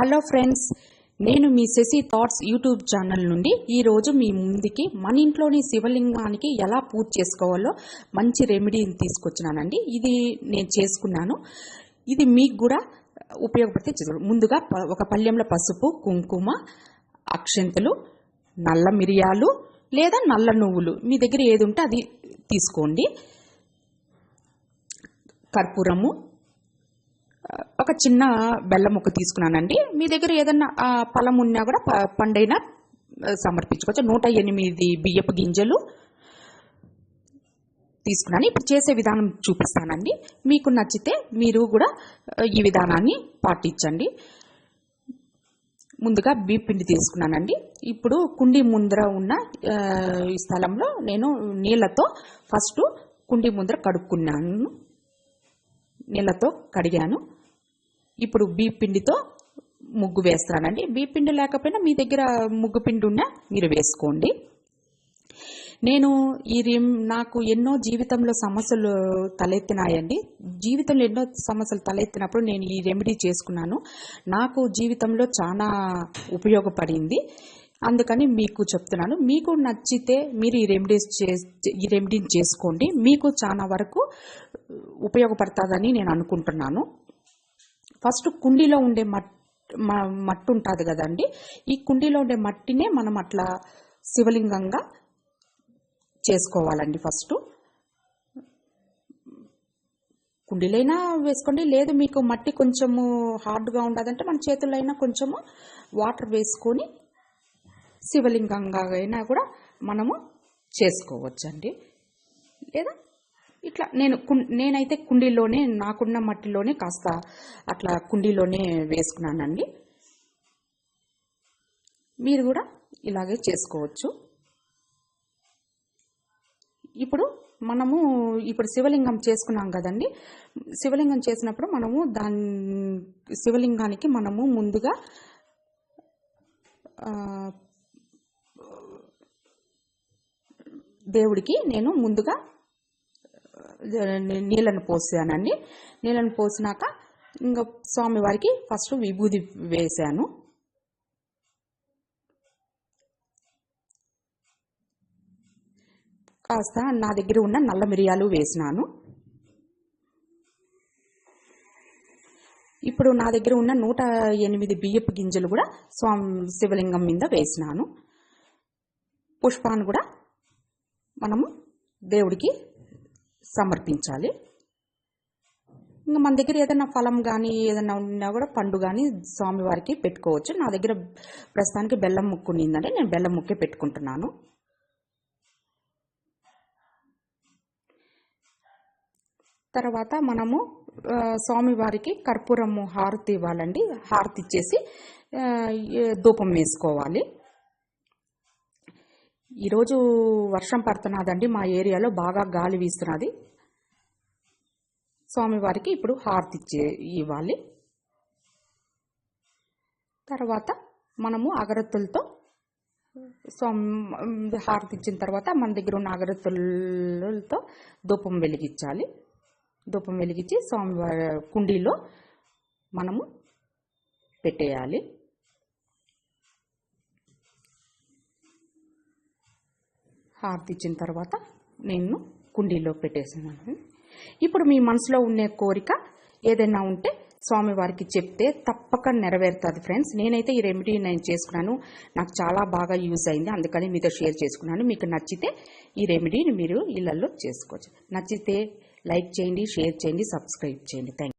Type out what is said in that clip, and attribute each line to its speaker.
Speaker 1: Hello friends నేను మీ Shashi thoughts YouTube channel నుండి ఈరోజు మీ ముందుకి మన ఇంట్లోని శివలింగానికి ఎలా పూజ చేసుకోవాలో మంచి రెమెడీని తీసుకొచ్చినానండి. ఇది నేను చేసుకున్నాను. ఇది మీకు కూడా ఉపయోగపడితే ముందుగా ప- ఒక పళ్ళెంలో పసుపు కుంకుమ అక్షంతలు నల్ల మిరియాలు లేదా నల్ల నువ్వులు. మీ దగ్గర ఏది ఉంటే అది తీసుకోండి. కర్పూరము ఒక చిన్న బెల్లం ముక్క తీసుకున్నానండి. మీ దగ్గర ఏదన్నా పలం ఉన్నా కూడా పండైనా సమర్పించుకోవచ్చు. నూట ఎనిమిది బియ్యపు గింజలు తీసుకున్నాను. ఇప్పుడు చేసే విధానం చూపిస్తానండి. మీకు నచ్చితే మీరు కూడా ఈ విధానాన్ని పాటించండి. ముందుగా బియ్య పిండి తీసుకున్నానండి. ఇప్పుడు కుండి ముందర ఉన్న ఈ స్థలంలో నేను నీళ్ళతో ఫస్ట్ కుండి ముందర కడుక్కున్నాను. నీళ్ళతో కడిగాను. ఇప్పుడు బీ పిండితో ముగ్గు వేస్తానండి. బీ పిండి లేకపోయినా మీ దగ్గర ముగ్గు పిండి ఉన్నా మీరు వేసుకోండి. నేను ఈ నాకు ఎన్నో జీవితంలో సమస్యలు తలెత్తినాయండి. జీవితంలో ఎన్నో సమస్యలు తలెత్తినప్పుడు నేను ఈ రెమెడీ చేసుకున్నాను. నాకు జీవితంలో చాలా ఉపయోగపడింది. అందుకని మీకు చెప్తున్నాను. మీకు నచ్చితే మీరు ఈ రెమెడీస్ చే ఈ రెమెడీని చేసుకోండి. మీకు చాలా వరకు ఉపయోగపడుతుందని నేను అనుకుంటున్నాను. ఫస్ట్ కుండీలో ఉండే మట్ మట్టి ఉంటుంది కదండి. ఈ కుండీలో ఉండే మట్టినే మనం అట్లా శివలింగంగా చేసుకోవాలండి ఫస్ట్. కుండీలైనా వేసుకోండి. లేదు మీకు మట్టి కొంచెము హార్డ్గా ఉండదంటే మన చేతుల్లో అయినా కొంచెము వాటర్ వేసుకొని శివలింగంగా అయినా కూడా మనము చేసుకోవచ్చండి. లేదా ఇట్లా నేను కుం- నేనైతే కుండీలోనే నాకున్న మట్టిలోనే కాస్త అట్లా కుండీలోనే వేసుకున్నానండి. మీరు కూడా ఇలాగే చేసుకోవచ్చు. ఇప్పుడు మనము ఇప్పుడు శివలింగం చేసుకున్నాం కదండి. శివలింగం చేసినప్పుడు మనము దాని శివలింగానికి మనము ముందుగా దేవుడికి నేను ముందుగా నీళ్ళను పోసానండి నీళ్ళను పోసినాక ఇంకా స్వామివారికి ఫస్ట్ విభూది వేశాను కాస్త నా దగ్గర ఉన్న నల్ల మిరియాలు వేసినాను. ఇప్పుడు నా దగ్గర ఉన్న నూట ఎనిమిది బియ్యపు గింజలు కూడా స్వామి శివలింగం మీద వేసినాను. పుష్పాన్ని కూడా మనము దేవుడికి సమర్పించాలి. ఇంకా మన దగ్గర ఏదైనా ఫలం కానీ ఏదైనా ఉన్నా కూడా పండు కానీ స్వామివారికి పెట్టుకోవచ్చు. నా దగ్గర ప్రస్తుతానికి బెల్లం ముక్కు ఉన్నిందంటే నేను బెల్లం ముక్కే పెట్టుకుంటున్నాను. తర్వాత మనము స్వామివారికి కర్పూరము హారతి ఇవ్వాలండి. హారతి ఇచ్చేసి ధూపం వేసుకోవాలి. ఈరోజు వర్షం పడుతున్నదండి. మా ఏరియాలో బాగా గాలి వీస్తున్నది. స్వామివారికి ఇప్పుడు హారతి ఇచ్చే ఇవ్వాలి. తర్వాత మనము అగరత్తులతో స్వామి హారతి ఇచ్చిన తర్వాత మన దగ్గర ఉన్న అగరత్తులతో ధూపం వెలిగించాలి. ధూపం వెలిగించి స్వామివారి కుండీలో మనము పెట్టేయాలి. హారతి ఇచ్చిన తర్వాత నేను కుండీలో పెట్టేసాను ఇప్పుడు మీ మనసులో ఉండే కోరిక ఏదైనా ఉంటే స్వామివారికి చెప్తే తప్పక నెరవేరుతుంది ఫ్రెండ్స్. నేనైతే ఈ రెమెడీ నేను చేసుకున్నాను. నాకు చాలా బాగా యూజ్ అయింది. అందుకని మీతో షేర్ చేసుకున్నాను. మీకు నచ్చితే ఈ రెమెడీని మీరు ఇళ్ళలో చేసుకోవచ్చు. నచ్చితే లైక్ చేయండి షేర్ చేయండి సబ్స్క్రైబ్ చేయండి. థ్యాంక్